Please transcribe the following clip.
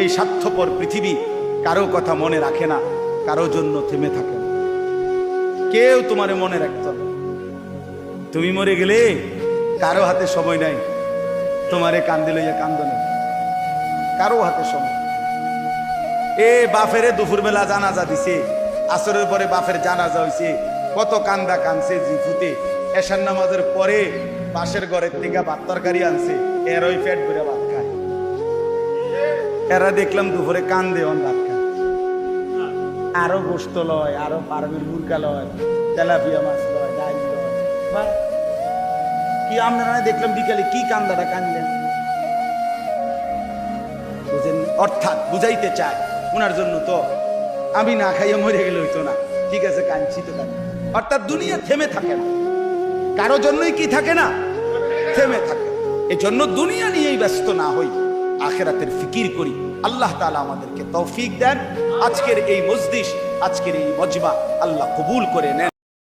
এই স্বার্থপর পৃথিবী কারও কথা মনে রাখে না, কারও জন্য থেমে থাকে না। কেউ তোমারে মনে রাখত তুমি মরে গেলে কারও হাতে সময় নাই। তোমারে কান্দে লইয়া কান্দ নেই কারও হাতে সময়। এ বাফেরে দুপুরবেলা জানাজা দিছে, আসরের পরে বাফের জানাজা হইছে, কত কান্দা কানছে জিফুতে। এশার নামাজের পরে পাশের ঘরের থেকে ভাত তরকারি আনছে, এর ওই পেট ভরে এরা দেখলাম দুপুরে কান অন ভাত খায় আরও গোস্ত লয়, আরও পারমিল মুরগা লয়, তেলাপিয়া মাছ লয় ডাল লয়। কি আপনারা দেখলাম বিকালে কি কান্দাটা কানলেন? বুঝেন অর্থাৎ বুঝাইতে চায় ওনার জন্য তো আমি না খাইয়ে মরে গেলে হইতো না। ঠিক আছে, কাঁদছি তো কাঁদি অর্থাৎ দুনিয়া থেমে থাকে না। কারও জন্যই কি থাকে না? থেমে থাকে। এই জন্য দুনিয়া নিয়েই ব্যস্ত না হই। আখেরাতের ফিকির করি। আল্লাহ তালা আমাদেরকে তৌফিক দেন। আজকের এই মজদিস আজকের এই মজমা আল্লাহ কবুল করে নেন।